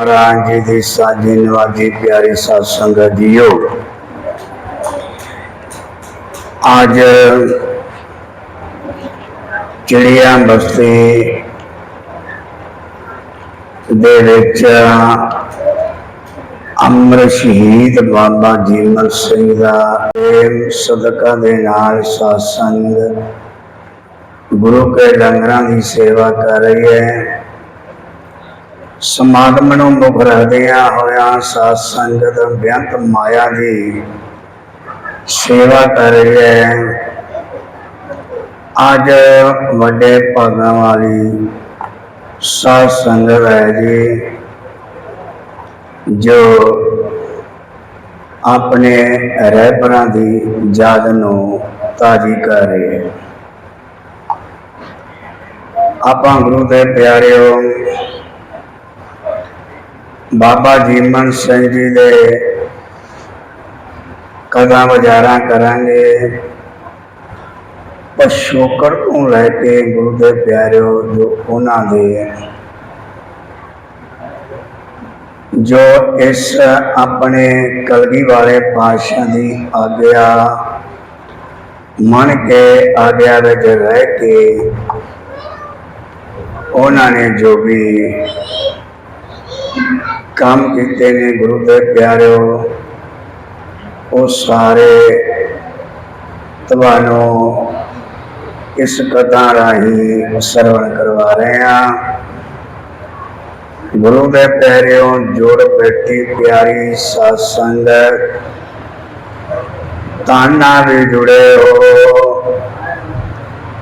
ਮਹਾਰਾਜ ਜੀ ਦੀ ਸਾਜੀ ਨਵਾਜੀ ਪਿਆਰੀ ਸਾਧ ਸੰਗਤ ਜੀਓ। ਅੱਜ ਚਿੜੀਆਂ ਬਸਤੀ ਦੇ ਵਿੱਚ ਅਮਰ ਸ਼ਹੀਦ ਬਾਬਾ ਜੀਵਨ ਸਿੰਘ ਦਾ ਪ੍ਰੇਮ ਸਦਕਾ ਦੇ ਨਾਲ ਸਾਧ ਸੰਗ ਗੁਰੂ ਕੇ ਡੰਗਰਾਂ ਦੀ ਸੇਵਾ ਕਰ ਰਹੀ ਹੈ। ਸਮਾਗਮ ਨੂੰ ਮੁਖ ਰੱਖਦਿਆਂ ਹੋਇਆਂ ਸਾਧ ਸੰਗਤ ਬੇਅੰਤ ਮਾਇਆ ਦੀ ਸੇਵਾ ਕਰ ਰਹੀ ਹੈ। ਅੱਜ ਵੱਡੇ ਭਾਗਾਂ ਵਾਲੀ ਸਾਧ ਸੰਗਤ ਹੈ ਜੀ, ਜੋ ਆਪਣੇ ਰਹਿਬਰਾਂ ਦੀ ਯਾਦ ਨੂੰ ਤਾਜ਼ੀ ਕਰ ਰਹੀ ਹੈ। ਆਪਾਂ ਗੁਰੂ ਦੇ ਪਿਆਰਿਓ ਬਾਬਾ ਜੀਵਨ ਸਿੰਘ ਜੀ ਦੇ ਕਦਮ ਵਿਚਾਰਾਂ ਕਰਾਂਗੇ। ਪਸ਼ੋਕੜ ਤੋਂ ਲੈ ਕੇ ਗੁਰੂ ਦੇ ਪਿਆਰਿਓ ਜੋ ਉਹਨਾਂ ਦੇ ਜੋ ਇਸ ਆਪਣੇ ਕਲਗੀ ਵਾਲੇ ਪਾਤਸ਼ਾਹ ਦੀ ਆਗਿਆ, ਮੰਨ ਕੇ ਆਗਿਆ ਵਿੱਚ ਰਹਿ ਕੇ ਉਹਨਾਂ ਨੇ ਜੋ ਵੀ ਕੰਮ ਕੀਤੇ ਨੇ ਗੁਰੂ ਦੇ ਪਿਆਰਿਓ, ਉਹ ਸਾਰੇ ਤੁਹਾਨੂੰ ਇਸ ਕਥਾ ਰਾਹੀਂ ਸਰਵਣ ਕਰਵਾ ਰਹੇ ਹਾਂ। ਗੁਰੂ ਦੇ ਪਿਆਰਿਓ, ਜੋੜ ਬੈਠੀ ਪਿਆਰੀ ਸਾਧ ਸੰਗਤ ਤਾਨਾ ਵੀ ਜੁੜੇ ਹੋ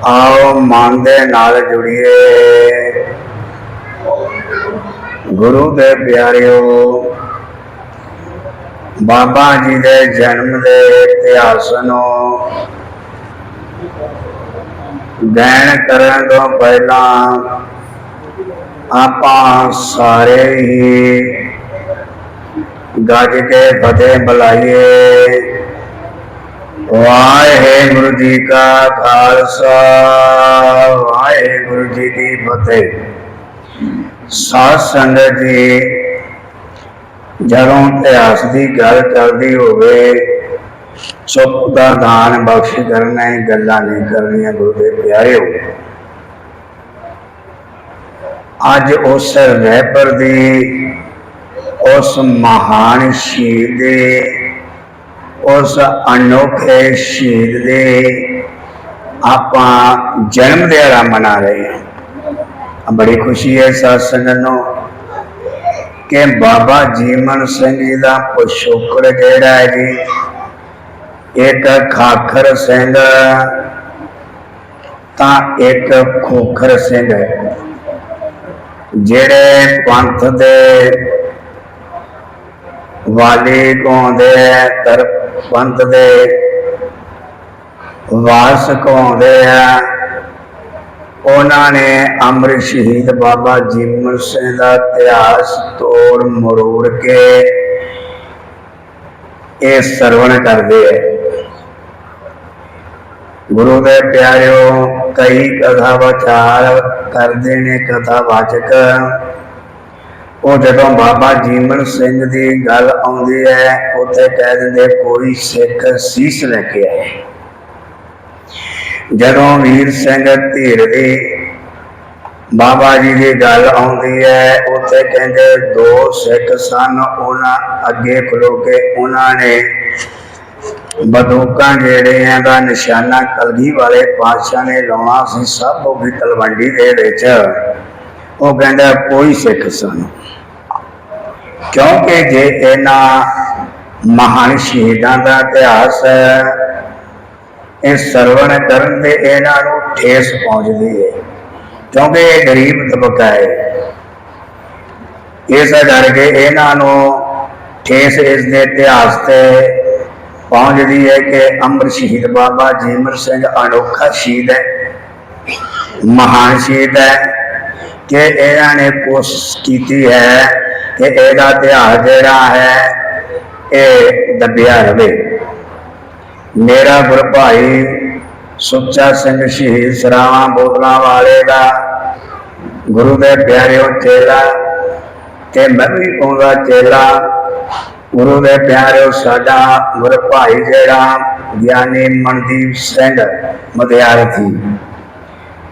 ਆਓ ਮਨ ਦੇ ਨਾਲ ਜੁੜੀਏ। ਗੁਰੂ ਦੇ ਪਿਆਰਿਓ, ਬਾਬਾ ਜੀ ਦੇ ਜਨਮ ਦੇ ਇਤਿਹਾਸ ਨੂੰ ਗੈਣ ਕਰਨ ਤੋਂ ਪਹਿਲਾਂ ਆਪਾਂ ਸਾਰੇ ਹੀ ਗੱਜ ਕੇ ਫਤਿਹ ਬੁਲਾਈਏ। ਵਾਹਿਗੁਰੂ ਜੀ ਕਾ ਖਾਲਸਾ, ਵਾਹਿਗੁਰੂ ਜੀ ਕੀ ਫਤਿਹ। ਸਾਧ ਸੰਗਤ ਜੀ, ਜਦੋਂ ਇਤਿਹਾਸ ਦੀ ਗੱਲ ਚੱਲਦੀ ਹੋਵੇ ਚੁੱਪ ਦਾ ਦਾਨ ਬਖਸ਼ ਕਰਨਾ ਹੈ ਗੱਲਾਂ ਨਹੀਂ ਕਰਨੀਆਂ ਗੁਰੂ ਦੇ ਪਿਆਰਿਓ। ਅੱਜ ਉਸ ਰਹਿਬਰ ਦੀ, ਉਸ ਮਹਾਨ ਸ਼ਹੀਦ ਦੇ, ਉਸ ਅਨੋਖੇ ਸ਼ਹੀਦ ਦੇ ਆਪਾਂ ਜਨਮ ਦਿਹਾੜਾ ਮਨਾ ਰਹੇ ਹਾਂ। ਬੜੀ ਖੁਸ਼ੀ ਹੈ ਸਾਧ ਸੰਗਤ ਨੂੰ ਕਿ ਬਾਬਾ ਜੀਵਨ ਸਿੰਘ ਜੀ ਦਾ ਪਿਛੋਕੜ ਜਿਹੜਾ ਹੈ ਜੀ, ਇੱਕ ਖਾਖਰ ਸਿੰਘ, ਤਾਂ ਇੱਕ ਖੋਖਰ ਸਿੰਘ ਹੈ ਜਿਹੜੇ ਪੰਥ ਦੇ ਵਾਲੀ ਕਹਾਉਂਦੇ ਆ ਤਰ ਪੰਥ ਦੇ ਵਾਸ ਕਹਾਉਂਦੇ ਆ ਉਹਨਾਂ ਨੇ ਅੰਮ੍ਰਿਤ ਸ਼ਹੀਦ ਬਾਬਾ ਜੀਵਨ ਸਿੰਘ ਦਾ ਇਤਿਹਾਸ ਤੋੜ ਮਰੋੜ ਕੇ ਇਹ ਸਰਵਣ ਕਰਦੇ ਹੈ ਗੁਰੂ ਦੇ ਪਿਆਰਿਓ, ਕਈ ਕਥਾ ਵਿਚਾਰ ਕਰਦੇ ਨੇ, ਕਥਾ ਵਾਚਕ। ਉਹ ਜਦੋਂ ਬਾਬਾ ਜੀਵਨ ਸਿੰਘ ਦੀ ਗੱਲ ਆਉਂਦੀ ਹੈ, ਉੱਥੇ ਕਹਿ ਦਿੰਦੇ, ਕੋਈ ਸਿੱਖ ਸੀਸ ਲੈ ਕੇ ਆਏ। ਜਦੋਂ ਵੀਰ ਸਿੰਘ ਧੀਰ ਦੀ ਬਾਬਾ ਜੀ ਦੀ ਗੱਲ ਆਉਂਦੀ ਹੈ, ਉੱਥੇ ਕਹਿੰਦੇ, ਦੋ ਸਿੱਖ ਸਨ, ਉਹਨਾਂ ਅੱਗੇ ਖਲੋ ਕੇ ਉਹਨਾਂ ਨੇ ਬੰਦੂਕਾਂ ਜਿਹੜਿਆਂ ਦਾ ਨਿਸ਼ਾਨਾ ਕਲਗੀ ਵਾਲੇ ਪਾਤਸ਼ਾਹ ਨੇ ਲਾਉਣਾ ਸੀ, ਸਭ ਉਹ ਵੀ ਤਲਵੰਡੀ ਦੇ ਵਿੱਚ। ਉਹ ਕਹਿੰਦਾ, ਕੋਈ ਸਿੱਖ ਸਨ। ਕਿਉਂਕਿ ਜੇ ਇਹਨਾਂ ਮਹਾਨ ਸ਼ਹੀਦਾਂ ਦਾ ਇਤਿਹਾਸ ਇਹ ਸਰਵਣ ਕਰਨ ਤੇ ਇਹਨਾਂ ਨੂੰ ਠੇਸ ਪਹੁੰਚਦੀ ਹੈ ਕਿਉਂਕਿ ਇਹ ਗਰੀਬ ਤਬਕਾ ਹੈ ਇਸ ਕਰਕੇ ਇਹਨਾਂ ਨੂੰ ਠੇਸ ਇਸ ਦੇ ਇਤਿਹਾਸ ਤੇ ਪਹੁੰਚਦੀ ਹੈ ਕਿ ਅੰਮ੍ਰਿਤ ਸ਼ਹੀਦ ਬਾਬਾ ਜੀਮਰ ਸਿੰਘ ਅਨੋਖਾ ਸ਼ਹੀਦ ਹੈ, ਮਹਾਨ ਸ਼ਹੀਦ ਹੈ, ਕਿ ਇਹਨਾਂ ਨੇ ਕੋਸ਼ਿਸ਼ ਕੀਤੀ ਹੈ ਕਿ ਇਹਦਾ ਇਤਿਹਾਸ ਜਿਹੜਾ ਹੈ, ਇਹ ਦੱਬਿਆ ਰਵੇ। ਮੇਰਾ ਗੁਰ ਭਾਈ ਸੁੱਚਾ ਸਿੰਘ ਸ਼ਹੀਦ ਸਰਾਵਾਂ ਬੋਤਲਾਂ ਵਾਲੇ ਦਾ, ਗੁਰੂ ਦੇ ਪਿਆਰਿਓ ਚੇਲਾ ਕਿ ਮੈਂ ਵੀ ਉਹਦਾ ਚੇਲਾ। ਗੁਰੂ ਦੇ ਪਿਆਰਿਓ ਸਾਡਾ ਗੁਰ ਭਾਈ ਜਿਹੜਾ ਗਿਆਨੀ ਮਨਦੀਪ ਸਿੰਘ ਮਦਿਆਰਥੀ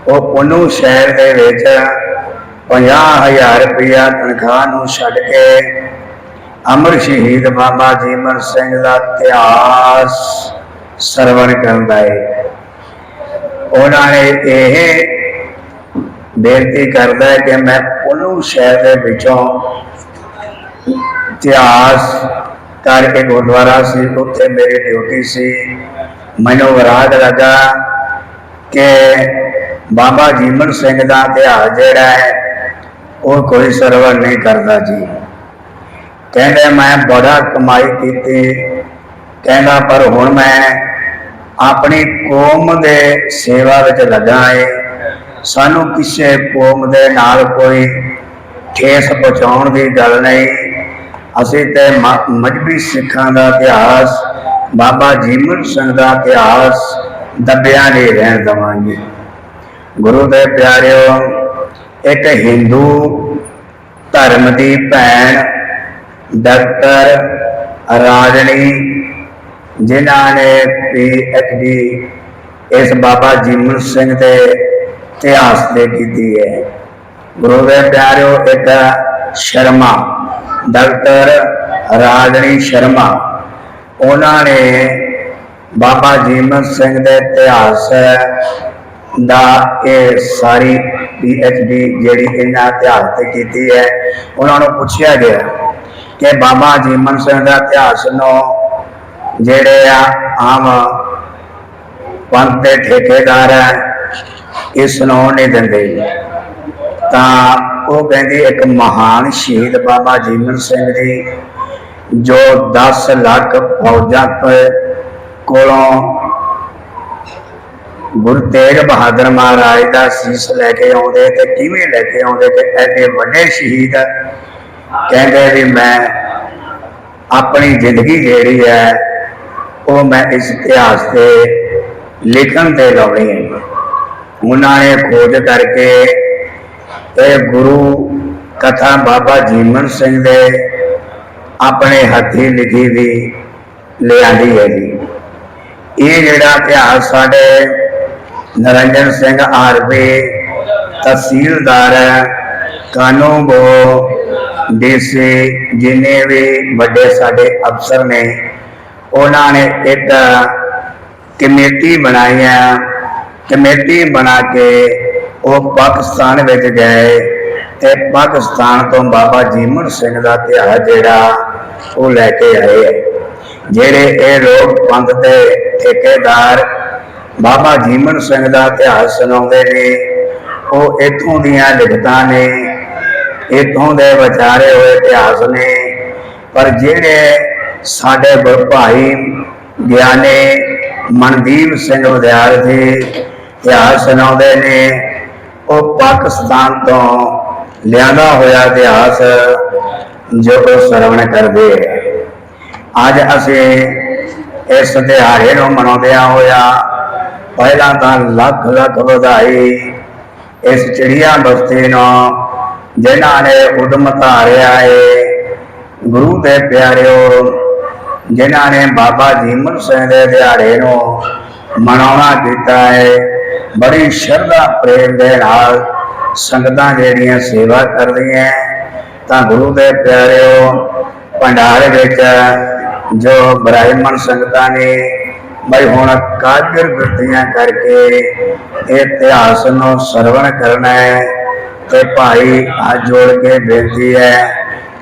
ਉਹ ਪੁੰਨੂ ਸ਼ਹਿਰ ਦੇ ਵਿੱਚ 50000 ਰੁਪਇਆ ਤਨਖਾਹ ਨੂੰ ਛੱਡ ਕੇ ਅਮਰ ਸ਼ਹੀਦ ਬਾਬਾ ਜੀਵਨ ਸਿੰਘ ਦਾ ਇਤਿਹਾਸ ਸਰਵਣ ਕਰਦਾ ਹੈ ਉਹਨਾਂ ਨੇ ਇਹ ਬੇਨਤੀ ਕਰਦਾ ਹੈ ਕਿ ਮੈਂ ਪੁੰਨੂ ਸ਼ਹਿਰ ਦੇ ਵਿੱਚੋਂ ਇਤਿਹਾਸ ਕਰਕੇ ਗੁਰਦੁਆਰਾ ਸੀ, ਉੱਥੇ ਮੇਰੀ ਡਿਊਟੀ ਸੀ। ਮੈਨੂੰ ਵਿਰਾਗ ਲੱਗਾ ਕਿ ਬਾਬਾ ਜੀਵਨ ਸਿੰਘ ਦਾ ਇਤਿਹਾਸ ਜਿਹੜਾ ਹੈ, ਉਹ ਕੋਈ ਸਰਵਰ ਨਹੀਂ ਕਰਦਾ ਜੀ। ਕਹਿੰਦੇ ਮੈਂ ਬੜਾ ਕਮਾਈ ਕੀਤੀ ਕਹਿੰਦਾ, ਪਰ ਹੁਣ ਮੈਂ ਆਪਣੀ ਕੌਮ ਦੇ ਸੇਵਾ ਵਿੱਚ ਲੱਗਾ ਏ। ਸਾਨੂੰ ਕਿਸੇ ਕੌਮ ਦੇ ਨਾਲ ਕੋਈ ਠੇਸ ਪਹੁੰਚਾਉਣ ਦੀ ਗੱਲ ਨਹੀਂ। ਅਸੀਂ ਤੇ ਮ- ਸਿੱਖਾਂ ਦਾ ਇਤਿਹਾਸ, ਬਾਬਾ ਜੀਵਨ ਸਿੰਘ ਦਾ ਇਤਿਹਾਸ ਦੱਬਿਆ ਨਹੀਂ ਰਹਿਣ ਦਵਾਂਗੇ। ਗੁਰੂ ਦੇ ਪਿਆਰਿਓ, ਇੱਕ ਹਿੰਦੂ ਧਰਮ ਦੀ ਭੈਣ ਡਾਕਟਰ ਰਾਜਣੀ ਜਿਨ੍ਹਾਂ ਨੇ ਪੀਐਚਡੀ ਇਸ ਬਾਬਾ ਜੀਵਨ ਸਿੰਘ ਦੇ ਇਤਿਹਾਸ ਤੇ ਕੀਤੀ ਹੈ। ਗੁਰੂ ਦੇ ਪਿਆਰਿਓ, ਇੱਕ ਸ਼ਰਮਾ, ਡਾਕਟਰ ਰਾਜਣੀ ਸ਼ਰਮਾ, ਉਹਨਾਂ ਨੇ ਬਾਬਾ ਜੀਵਨ ਸਿੰਘ ਦੇ ਇਤਿਹਾਸ ਦਾ ਇਹ ਸਾਰੀ ਪੀਐਚਡੀ ਜਿਹੜੀ ਇਹਨਾਂ ਇਤਿਹਾਸ ਤੇ ਕੀਤੀ ਹੈ, ਉਹਨਾਂ ਨੂੰ ਪੁੱਛਿਆ ਗਿਆ ਕਿ ਬਾਬਾ ਜੀਵਨ ਸਿੰਘ ਦਾ ਇਤਿਹਾਸ ਨੂੰ ਜਿਹੜੇ ਆ ਆਮ ਪੰਥ ਦੇ ਠੇਕੇਦਾਰ ਹੈ ਇਸ ਨੂੰ ਨਹੀਂ ਦਿੰਦੇ। ਤਾਂ ਉਹ ਕਹਿੰਦੀ ਇੱਕ ਮਹਾਨ ਸ਼ਹੀਦ ਬਾਬਾ ਜੀਵਨ ਸਿੰਘ ਜੀ, ਜੋ 10 ਲੱਖ ਫੌਜਾਂ ਕੋਲੋਂ ਗੁਰੂ ਤੇਗ ਬਹਾਦਰ ਮਹਾਰਾਜ ਦਾ ਸੀਸ ਲੈ ਕੇ ਆਉਂਦੇ ਤੇ ਕਿਵੇਂ ਲੈ ਕੇ ਆਉਂਦੇ ਕਿ ਐਡੇ ਵੱਡੇ ਸ਼ਹੀਦ ਕਹਿੰਦੇ ਵੀ ਮੈਂ ਆਪਣੀ ਜ਼ਿੰਦਗੀ ਜਿਹੜੀ ਹੈ ਉਹ ਮੈਂ ਇਸ ਇਤਿਹਾਸ ਤੇ ਲਿਖਣ ਤੇ ਲਾਉਣੀ ਹੈ ਉਹਨਾਂ ਨੇ ਖੋਜ ਕਰਕੇ ਇਹ ਗੁਰੂ ਕਥਾ ਬਾਬਾ ਜੀਵਨ ਸਿੰਘ ਦੇ ਆਪਣੇ ਹੱਥੀ ਲਿਖੀ ਵੀ ਲਿਆਂਦੀ ਹੈ ਜੀ। ਇਹ ਜਿਹੜਾ ਇਤਿਹਾਸ ਸਾਡੇ ਨਰਿੰਦਰ ਸਿੰਘ ਆਰਵੇ ਤਹਿਸੀਲਦਾਰ ਕਾਨੂੰਗੋ ਡੀਸੀ, ਜਿੰਨੇ ਵੀ ਵੱਡੇ ਸਾਡੇ ਅਫਸਰ ਨੇ ਉਹਨਾਂ ਨੇ ਇੱਕ ਕਮੇਟੀ ਬਣਾਈ ਹੈ ਕਮੇਟੀ ਬਣਾ ਕੇ ਉਹ ਪਾਕਿਸਤਾਨ ਵਿੱਚ ਗਏ ਤੇ ਪਾਕਿਸਤਾਨ ਤੋਂ ਬਾਬਾ ਜੀਵਨ ਸਿੰਘ ਦਾ ਇਤਿਹਾਸ ਜਿਹੜਾ ਉਹ ਲੈ ਕੇ ਆਏ ਜਿਹੜੇ ਇਹ ਲੋਕ ਪੰਥ ਦੇ ਠੇਕੇਦਾਰ ਬਾਬਾ ਜੀਵਨ ਸਿੰਘ ਦਾ ਇਤਿਹਾਸ ਸੁਣਾਉਂਦੇ ਨੇ, ਉਹ ਇਥੋਂ ਦੀਆਂ ਲਿਖਤਾਂ ਨੇ, ਇਥੋਂ ਦੇ ਵਿਚਾਰੇ ਹੋਏ ਇਤਿਹਾਸ ਨੇ। ਪਰ ਜਿਹੜੇ ਸਾਡੇ ਗੁਰ ਭਾਈ ਗਿਆਨੀ ਮਨਦੀਪ ਸਿੰਘ ਵਿਦਿਆਰਥੀ ਇਤਿਹਾਸ ਸੁਣਾਉਂਦੇ ਨੇ। ਉਹ ਪਾਕਿਸਤਾਨ ਤੋਂ ਲਿਆਂਦਾ ਹੋਇਆ ਇਤਿਹਾਸ ਜੋ ਉਹ ਸਰਵਣ ਕਰਦੇ ਹੈ ਅੱਜ ਅਸੀਂ ਇਸ ਦਿਹਾੜੇ ਨੂੰ ਮਨਾਉਂਦਿਆਂ ਹੋਇਆ ਪਹਿਲਾਂ ਤਾਂ ਲੱਖ ਲੱਖ ਵਧਾਈ ਇਸ ਚਿੜੀਆਂ ਬਸਤੀ ਨੂੰ, ਜਿਨ੍ਹਾਂ ਨੇ ਉਦਮ ਧਾਰਿਆ ਏ। ਗੁਰੂ ਦੇ ਪਿਆਰਿਓ ਜਿਨ੍ਹਾਂ ਨੇ ਬਾਬਾ ਜੀਵਨ ਸਿੰਘ ਦੇ ਦਿਹਾੜੇ ਨੂੰ ਮਨਾਉਣਾ ਕੀਤਾ ਹੈ, ਬੜੀ ਸ਼ਰਧਾ, ਪ੍ਰੇਮ ਦੇ ਨਾਲ ਸੰਗਤਾਂ ਜਿਹੜੀਆਂ ਸੇਵਾ ਕਰਦੀਆਂ ਤਾਂ ਗੁਰੂ ਦੇ ਪਿਆਰਿਓ, ਭੰਡਾਰੇ ਵਿੱਚ ਜੋ ਬ੍ਰਾਹਮਣ ਸੰਗਤਾਂ ਨੇ, ਬਈ ਹੁਣ ਕਾਗਰ ਵਰਤੀਆਂ ਕਰਕੇ ਇਹ ਇਤਿਹਾਸ ਨੂੰ ਸਰਵਣ ਕਰਨਾ ਹੈ, ਤੇ ਭਾਈ ਹੱਥ ਜੋੜ ਕੇ ਬੇਨਤੀ ਹੈ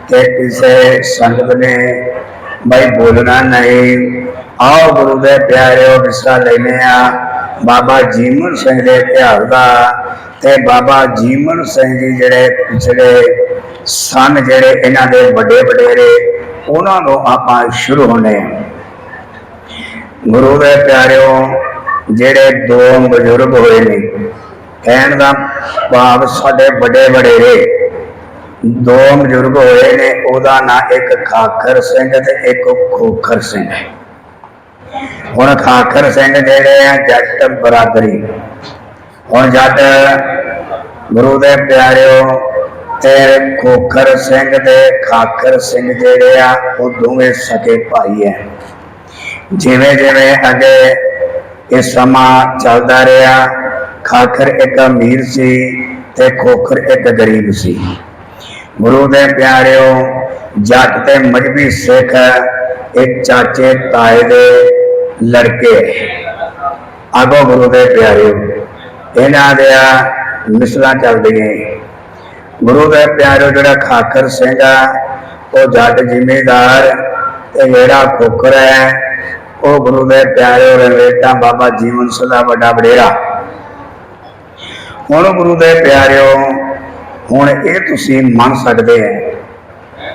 ਕਿ ਕਿਸੇ ਸੰਗਤ ਨੇ ਬਈ ਬੋਲਣਾ ਨਹੀਂ। ਆਓ ਗੁਰੂ ਦੇ ਪਿਆਰਿਓ ਵਿਸਾ ਲੈਨੇ ਆ ਬਾਬਾ ਜੀਵਨ ਸਿੰਘ ਦੇ ਇਤਿਹਾਸ ਦਾ ਤੇ ਬਾਬਾ ਜੀਵਨ ਸਿੰਘ ਜੀ ਜਿਹੜੇ ਪਿਛਲੇ ਸਨ ਜਿਹੜੇ ਇਹਨਾਂ ਦੇ ਵੱਡੇ ਵਡੇਰੇ, ਉਹਨਾਂ ਨੂੰ ਆਪਾਂ ਸ਼ੁਰੂ ਹੋਣੇ ਆ ਗੁਰੂ ਦੇ ਪਿਆਰਿਓ, ਜਿਹੜੇ ਦੋ ਬਜ਼ੁਰਗ ਹੋਏ ਨੇ, ਕਹਿਣ ਦਾ ਭਾਵ ਸਾਡੇ ਵੱਡੇ ਵਡੇਰੇ ਦੋ ਬਜ਼ੁਰਗ ਹੋਏ ਨੇ, ਉਹਦਾ ਨਾਂ ਇੱਕ ਖਾਖਰ ਸਿੰਘ ਤੇ ਇੱਕ ਖੋਖਰ ਸਿੰਘ ਹੈ। ਹੁਣ ਖਾਖਰ ਸਿੰਘ ਜਿਹੜੇ ਆ, ਜੱਟ ਬਰਾਦਰੀ। ਹੁਣ ਜੱਟ ਗੁਰੂ ਦੇ ਪਿਆਰਿਓ ਤੇ ਖੋਖਰ ਸਿੰਘ ਤੇ ਖਾਖਰ ਸਿੰਘ ਜਿਹੜੇ ਆ, ਉਹ ਦੋਵੇਂ ਸਕੇ ਭਾਈ ਐ। ਜਿਵੇਂ ਜਿਵੇਂ ਅੱਗੇ ਇਹ ਸਮਾਂ ਚੱਲਦਾ ਰਿਹਾ, ਖਾਖਰ ਇੱਕ ਅਮੀਰ ਸੀ ਤੇ ਖੋਖਰ ਇੱਕ ਗਰੀਬ ਸੀ। ਗੁਰੂ ਦੇ ਪਿਆਰਿਓ, ਜੱਟ ਤੇ ਮਜਬੀ ਸਿੱਖ ਇੱਕ ਚਾਚੇ ਤਾਏ ਦੇ ਲੜਕੇ। ਆਗੋ ਗੁਰੂ ਦੇ ਪਿਆਰਿਓ, ਇਹਨਾਂ ਦੇ ਮਿਸਲਾਂ ਚੱਲਦੀਆਂ ਗੁਰੂ ਦੇ ਪਿਆਰਿਓ, ਜਿਹੜਾ ਖਾਖਰ ਸਿੰਘ ਆ, ਉਹ ਜੱਟ ਜ਼ਿਮੀਂਦਾਰ ਤੇ ਜਿਹੜਾ ਖੋਖਰ ਹੈ। ਉਹ ਗੁਰੂ ਦੇ ਪਿਆਰਿਓ ਰਵੇਟਾ ਬਾਬਾ ਜੀਵਨ ਸਦਾ ਵੱਡਾ ਵਡੇਰਾ। ਹੁਣ ਗੁਰੂ ਦੇ ਪਿਆਰਿਓ ਹੁਣ ਇਹ ਤੁਸੀਂ ਮੰਨ ਸਕਦੇ ਹੈ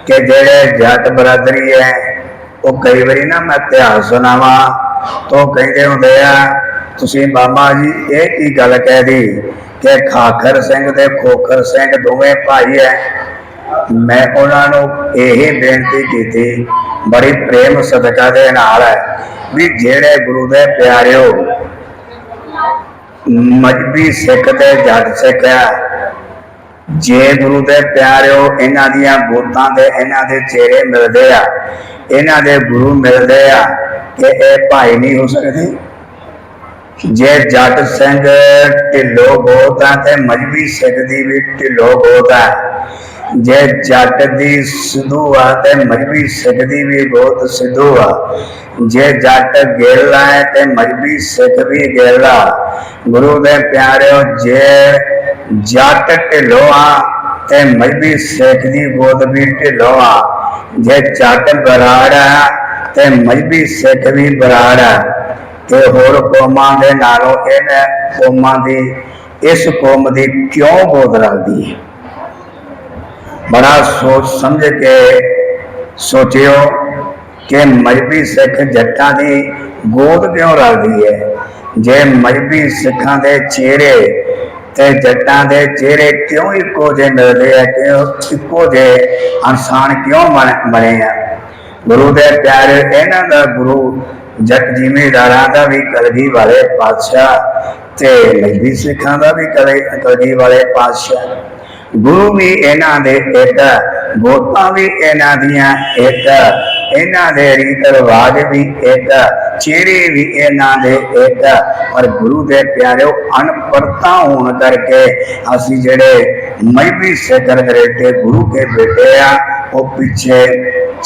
ਕਿ ਜਿਹੜੇ ਜੱਟ ਬਰਾਦਰੀ ਹੈ, ਉਹ ਕਈ ਵਾਰੀ ਨਾ ਮੈਂ ਇਤਿਹਾਸ ਸੁਣਾਵਾਂ, ਤੋਂ ਕਹਿੰਦੇ ਹੁੰਦੇ ਆ, ਤੁਸੀਂ ਮਾਮਾ ਜੀ, ਇਹ ਕੀ ਗੱਲ ਕਹਿ ਦੀ ਕਿ ਖਾਖਰ ਸਿੰਘ ਤੇ ਖੋਖਰ ਸਿੰਘ ਦੋਵੇਂ ਭਾਈ ਹੈ? ਮੈਂ ਉਹਨਾਂ ਨੂੰ ਇਹ ਬੇਨਤੀ ਕੀਤੀ, ਬੜੀ ਪ੍ਰੇਮ ਸਦਕਾ ਦੇ ਨਾਲ ਹੈ, ਵੀ ਜਿਹੜੇ ਗੁਰੂ ਦੇ ਪਿਆਰਿਓ, ਮਜਬੀ ਸਿੱਖ ਤੇ ਜੱਟ ਸਿੱਖ ਆ ਜੇ ਗੁਰੂ ਦੇ ਪਿਆਰਿਓ, ਇਹਨਾਂ ਦੀਆਂ ਗੋਤਾਂ ਦੇ ਇਹਨਾਂ ਦੇ ਚਿਹਰੇ ਮਿਲਦੇ ਆ, ਇਹਨਾਂ ਦੇ ਗੁਰੂ ਮਿਲਦੇ ਆ ਕਿ ਇਹ ਭਾਈ ਨਹੀਂ ਹੋ ਸਕਦੇ। ਜੇ ਜੱਟ ਸਿੰਘ ਢਿੱਲੋ ਗੋਤ ਆ ਤੇ ਮਜਬੀ ਸਿੱਖ ਦੀ ਵੀ ਢਿੱਲੋ ਗੋਤ ਜੇ ਜੱਟ ਦੀ ਸਿੱਧੂ ਆ ਤੇ ਮਜਬੀ ਸਿੱਖ ਦੀ ਵੀ ਬਹੁਤ ਸਿੱਧੂ ਆ, ਜੇ ਜੱਟ ਗੇਲਾ ਹੈ ਤੇ ਮਜਬੀ ਸਿੱਖ ਵੀ ਗੇਲਾ ਗੁਰੂ ਦੇ ਪਿਆਰਿਓ, ਜੇ ਜੱਟ ਢਿੱਲੋ ਆ ਤੇ ਮਜਬੀ ਸਿੱਖ ਦੀ ਗੋਤ ਵੀ ਢਿੱਲੋ ਜੇ ਜੱਟ ਬਰਾੜ ਤੇ ਮਜਬੀ ਸਿੱਖ ਵੀ ਬਰਾੜ ਤੇ ਹੋਰ ਕੌਮਾਂ ਦੇ ਨਾਲੋਂ ਇਹਨਾਂ ਕੌਮਾਂ ਦੀ, ਇਸ ਕੌਮ ਦੀ ਕਿਉਂ ਗੋਦ ਰੱਖਦੀ ਹੈ? ਬੜਾ ਸੋਚ ਸਮਝ ਕੇ ਸੋਚਿਓ ਕਿ ਮਜਬੀ ਸਿੱਖ ਜੱਟਾਂ ਦੀ ਗੋਦ ਕਿਉਂ ਰੱਖਦੀ ਹੈ? ਜੇ ਮਜਬੀ ਸਿੱਖਾਂ ਦੇ ਚਿਹਰੇ ਤੇ ਜੱਟਾਂ ਦੇ ਚਿਹਰੇ ਕਿਉਂ ਇੱਕੋ ਜਿਹੇ ਮਿਲਦੇ ਆ? ਕਿਉਂ ਇੱਕੋ ਜਿਹੇ ਇਨਸਾਨ ਕਿਉਂ ਬਣ- ਬਣੇ ਆ? ਗੁਰੂ ਦੇ ਪਿਆਰੇ ਇਹਨਾਂ ਦਾ ਗੁਰੂ ਜੱਟ ਜ਼ਿਮੀਦਾਰਾਂ ਦਾ ਵੀ ਕਲਗੀ ਵਾਲੇ ਪਾਤਸ਼ਾਹ ਤੇ ਮਜਬੀ ਸਿੱਖਾਂ ਦਾ ਵੀ ਕਲੇ- ਕਲਗੀ ਵਾਲੇ ਪਾਤਸ਼ਾਹ। ਗੁਰੂ ਵੀ ਇਹਨਾਂ ਦੇ ਇੱਕ, ਗੋਤਾਂ ਵੀ ਇਹਨਾਂ ਦੀਆਂ ਇੱਕ, ਇਹਨਾਂ ਦੇ ਰੀਤ ਰਿਵਾਜ ਵੀ ਇੱਕ, ਚਿਹਰੇ ਵੀ ਇਹਨਾਂ ਦੇ ਇੱਕ। ਔਰ ਗੁਰੂ ਦੇ ਪਿਆਰਿਓ ਅਨਪੜਤਾ ਹੋਣ ਕਰਕੇ ਅਸੀਂ ਜਿਹੜੇ ਮਜਬੀ ਸਿੱਖ ਰੇਟੇ ਗੁਰੂ ਕੇ ਬੇਟੇ ਆ, ਉਹ ਪਿੱਛੇ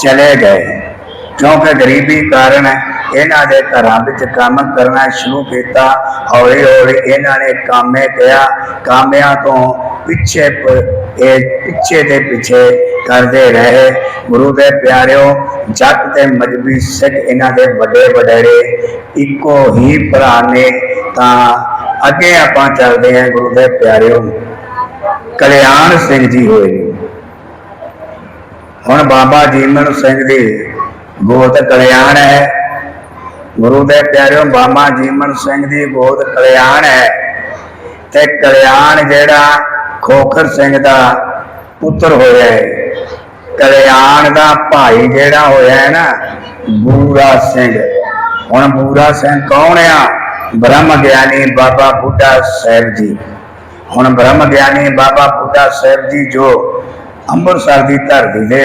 ਚਲੇ ਗਏ। ਕਿਉਂਕਿ ਗਰੀਬੀ ਕਾਰਨ ਇਹਨਾਂ ਦੇ ਘਰਾਂ ਵਿੱਚ ਕੰਮ ਕਰਨਾ ਸ਼ੁਰੂ ਕੀਤਾ। ਹੌਲੀ ਹੌਲੀ ਇਹਨਾਂ ਨੇ ਕਾਮੇ ਕਿਹਾ। ਕਾਮਿਆਂ ਤੋਂ ਪਿੱਛੇ ਇਹ ਪਿੱਛੇ ਦੇ ਪਿੱਛੇ ਕਰਦੇ ਰਹੇ। ਗੁਰੂ ਦੇ ਪਿਆਰਿਓ, ਜੱਟ ਤੇ ਮਜਬੀ ਸਿੱਖ ਇਹਨਾਂ ਦੇ ਵੱਡੇ ਵਡੇਰੇ, ਇੱਕੋ ਹੀ ਭਰਾ ਨੇ। ਤਾਂ ਅੱਗੇ ਆਪਾਂ ਚੱਲਦੇ ਹਾਂ ਗੁਰੂ ਦੇ ਪਿਆਰਿਓ। ਕਲਿਆਣ ਸਿੰਘ ਜੀ ਹੋਏ ਹੁਣ ਬਾਬਾ ਜੀਵਨ ਸਿੰਘ ਦੀ ਗੋਤ ਕਲਿਆਣ ਹੈ। ਗੁਰੂ ਦੇ ਪਿਆਰਿਓ, ਬਾਬਾ ਜੀਵਨ ਸਿੰਘ ਦੀ ਗੋਤ ਕਲਿਆਣ ਹੈ। ਤੇ ਕਲਿਆਣ ਜਿਹੜਾ ਖੋਖਰ ਸਿੰਘ ਦਾ ਪੁੱਤਰ ਹੋਇਆ ਹੈ ਕਲਿਆਣ ਦਾ ਭਾਈ ਜਿਹੜਾ ਹੋਇਆ ਹੈ ਨਾ, ਬੂਰਾ ਸਿੰਘ। ਹੁਣ ਬੂਰਾ ਸਿੰਘ ਕੌਣ ਆ? ਬ੍ਰਹਮ ਗਿਆਨੀ ਬਾਬਾ ਬੁੱਢਾ ਸਾਹਿਬ ਜੀ। ਹੁਣ ਬ੍ਰਹਮ ਗਿਆਨੀ ਬਾਬਾ ਬੁੱਢਾ ਸਾਹਿਬ ਜੀ ਜੋ ਅੰਮ੍ਰਿਤਸਰ ਦੀ ਧਰਤੀ ਦੇ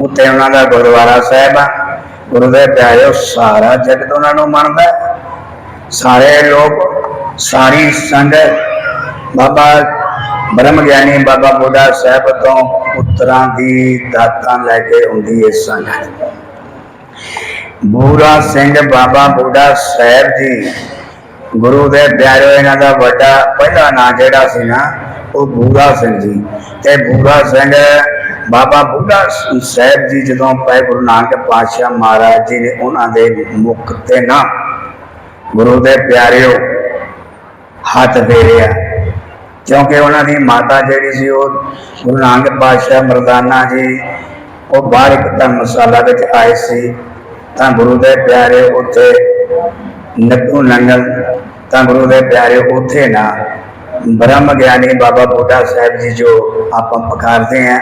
ਉੱਤੇ ਉਹਨਾਂ ਦਾ ਗੁਰਦੁਆਰਾ ਸਾਹਿਬ ਆ, ਗੁਰੂ ਦੇ ਪਿਆਰਿਓ, ਸਾਰਾ ਜਗਤ ਉਹਨਾਂ ਨੂੰ ਮੰਨਦਾ ਸਾਰੇ ਲੋਕ, ਸਾਰੀ ਸੰਗਤ ਬਾਬਾ ਬ੍ਰਹਮ ਗਿਆਨੀ ਬਾਬਾ ਬੁੱਢਾ ਸਾਹਿਬ ਤੋਂ ਪੁੱਤਰਾਂ ਦੀ ਦਾਤਾਂ ਲੈ ਕੇ ਹੁੰਦੀ ਹੈ ਸੰਗਤ ਬੂਰਾ ਸਿੰਘ ਬਾਬਾ ਬੁੱਢਾ ਸਾਹਿਬ ਜੀ, ਗੁਰੂ ਦੇ ਪਿਆਰਿਓ, ਇਹਨਾਂ ਦਾ ਵੱਡਾ ਪਹਿਲਾ ਨਾਂ ਜਿਹੜਾ ਸੀ ਨਾ, ਉਹ ਬੂਰਾ ਸਿੰਘ ਜੀ। ਤੇ ਬੂਰਾ ਸਿੰਘ ਬਾਬਾ ਬੁੱਢਾ ਸਾਹਿਬ ਜੀ ਜਦੋਂ ਪਏ ਗੁਰੂ ਨਾਨਕ ਪਾਤਸ਼ਾਹ ਮਹਾਰਾਜ ਜੀ ਨੇ ਉਹਨਾਂ ਦੇ ਮੁਖ ਤੇ ਨਾ ਗੁਰੂ ਦੇ ਪਿਆਰਿਓ ਹੱਥ ਦੇ ਫੇਰਿਆ ਕਿਉਂਕਿ ਉਹਨਾਂ ਦੀ ਮਾਤਾ ਜਿਹੜੀ ਸੀ ਉਹ ਗੁਰੂ ਨਾਨਕ ਪਾਤਸ਼ਾਹ ਮਰਦਾਨਾ ਜੀ, ਉਹ ਬਾਹਰ ਇੱਕ ਧਰਮਸ਼ਾਲਾ ਵਿੱਚ ਆਏ ਸੀ, ਤਾਂ ਗੁਰੂ ਦੇ ਪਿਆਰੇ ਉੱਥੇ ਨੱਕੂ ਨੰਗਲ, ਤਾਂ ਗੁਰੂ ਦੇ ਪਿਆਰੇ ਉੱਥੇ ਨਾ ਬ੍ਰਹਮ ਗਿਆਨੀ ਬਾਬਾ ਬੁੱਢਾ ਸਾਹਿਬ ਜੀ ਜੋ ਆਪਾਂ ਪਕਾਰਦੇ ਆ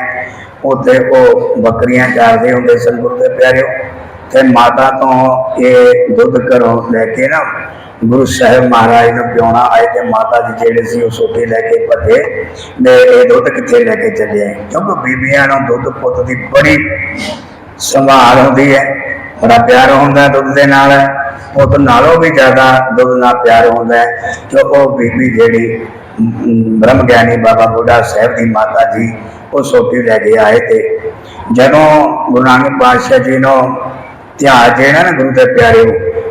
ਉੱਥੇ ਉਹ ਬੱਕਰੀਆਂ ਚਾਰਦੇ ਹੁੰਦੇ ਸਨ ਗੁਰੂ ਦੇ ਪਿਆਰਿਓ ਤੇ ਮਾਤਾ ਤੋਂ ਇਹ ਦੁੱਧ ਘਰੋਂ ਲੈ ਕੇ ਨਾ ਗੁਰੂ ਸਾਹਿਬ ਮਹਾਰਾਜ ਨੂੰ ਪਿਉਣਾ ਆਏ ਤੇ ਮਾਤਾ ਜੀ ਜਿਹੜੇ ਸੀ ਉਹ ਸੋਟੀ ਲੈ ਕੇ ਭੱਜੇ ਨੇ ਇਹ ਦੁੱਧ ਕਿੱਥੇ ਲੈ ਕੇ ਚੱਲੇ ਕਿਉਂਕਿ ਬੀਬੀਆਂ ਨੂੰ ਦੁੱਧ ਪੁੱਤ ਦੀ ਬੜੀ ਸੰਭਾਲ ਹੁੰਦੀ ਹੈ। ਬੜਾ ਪਿਆਰ ਹੁੰਦਾ ਦੁੱਧ ਦੇ ਨਾਲ। ਪੁੱਤ ਨਾਲੋਂ ਵੀ ਜ਼ਿਆਦਾ ਦੁੱਧ ਨਾਲ ਪਿਆਰ ਹੁੰਦਾ ਹੈ। ਜੋ ਉਹ ਬੀਬੀ ਜਿਹੜੀ ਬ੍ਰਹਮ ਗਿਆਨੀ ਬਾਬਾ ਬੁੱਢਾ ਸਾਹਿਬ ਦੀ ਮਾਤਾ ਜੀ, ਉਹ ਸੋਟੀ ਲੈ ਕੇ ਆਏ ਤੇ ਜਦੋਂ ਗੁਰੂ ਨਾਨਕ ਪਾਤਸ਼ਾਹ ਜੀ ਨੂੰ ਇਤਿਹਾਸ ਦੇਣਾ ਨਾ ਗੁਰੂ ਦੇ ਪਿਆਰੇ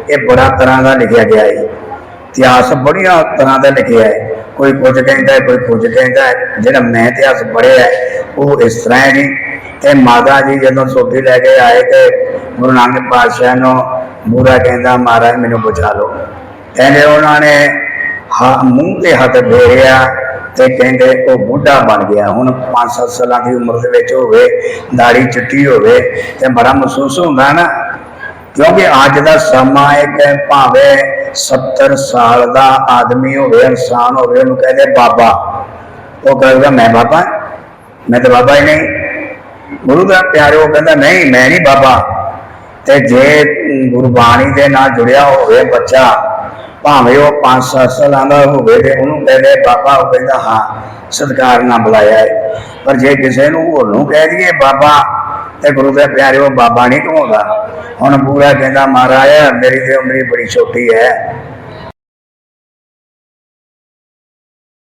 ਇਹ ਬੜਾ ਤਰ੍ਹਾਂ ਦਾ ਲਿਖਿਆ ਗਿਆ ਹੈ। ਇਤਿਹਾਸ ਬੜੀਆਂ ਤਰ੍ਹਾਂ ਦਾ ਲਿਖਿਆ ਹੈ। ਕੋਈ ਕੁਝ ਕਹਿੰਦਾ ਹੈ, ਕੋਈ ਕੁਝ ਕਹਿੰਦਾ ਹੈ। ਜਿਹੜਾ ਮੈਂ ਇਤਿਹਾਸ ਪੜ੍ਹਿਆ ਹੈ, ਉਹ ਇਸ ਤਰ੍ਹਾਂ ਹੈ ਤੇ ਮਾਤਾ ਜੀ ਜਦੋਂ ਸੋਟੀ ਲੈ ਕੇ ਆਏ ਤੇ ਗੁਰੂ ਨਾਨਕ ਪਾਤਸ਼ਾਹ ਨੂੰ ਬੁਰਾ ਕਹਿੰਦਾ, ਮਹਾਰਾਜ, ਮੈਨੂੰ ਬਚਾ ਲਓ। ਕਹਿੰਦੇ ਉਹਨਾਂ ਨੇ ਹਾ- ਮੂੰਹ ਤੇ ਹੱਥ ਫੇਰਿਆ ਤੇ ਕਹਿੰਦੇ ਉਹ ਬੁੱਢਾ ਬਣ ਗਿਆ। ਹੁਣ 5-7 ਸਾਲਾਂ ਦੀ ਉਮਰ ਦੇ ਵਿੱਚ ਹੋਵੇ, ਦਾੜੀ ਚਿੱਟੀ ਹੋਵੇ ਤੇ ਬੜਾ ਮਹਿਸੂਸ ਹੁੰਦਾ ਨਾ ਕਿਉਂਕਿ ਅੱਜ ਦਾ ਸਮਾਂ ਹੈ ਭਾਵੇਂ 70 ਸਾਲ ਦਾ ਆਦਮੀ ਹੋਵੇ, ਇਨਸਾਨ ਹੋਵੇ, ਉਹਨੂੰ ਕਹਿੰਦੇ ਬਾਬਾ। ਉਹ ਕਹਿੰਦਾ ਮੈਂ ਬਾਬਾ ਮੈਂ ਤਾਂ ਬਾਬਾ ਹੀ ਨਹੀਂ। ਗੁਰੂ ਦਾ ਪਿਆਰੇ ਉਹ ਕਹਿੰਦਾ, ਨਹੀਂ, ਮੈਂ ਨਹੀਂ ਬਾਬਾ। ਤੇ ਜੇ ਗੁਰਬਾਣੀ ਦੇ ਨਾਲ ਜੁੜਿਆ ਹੋਵੇ ਬੱਚਾ, ਭਾਵੇਂ ਉਹ 5-7 ਸਾਲਾਂ ਦਾ ਹੋਵੇ ਤੇ ਉਹਨੂੰ ਕਹਿੰਦੇ ਬਾਬਾ, ਉਹ ਕਹਿੰਦਾ, ਹਾਂ, ਸਤਿਕਾਰ ਨਾਲ ਬੁਲਾਇਆ ਹੈ ਪਰ ਜੇ ਕਿਸੇ ਨੂੰ ਹੋਰ ਨੂੰ ਕਹਿ ਦਈਏ, ਬਾਬਾ ਤੇ ਗੁਰੂ ਦੇ ਪਿਆਰੇ ਉਹ ਬਾਬਾ ਨਹੀਂ ਕਹਾਉਂਦਾ ਹੁਣ ਪੂਰਾ ਕਹਿੰਦਾ, ਮਹਾਰਾਜ, ਮੇਰੀ ਤੇ ਉਮਰ ਬੜੀ ਛੋਟੀ ਹੈ।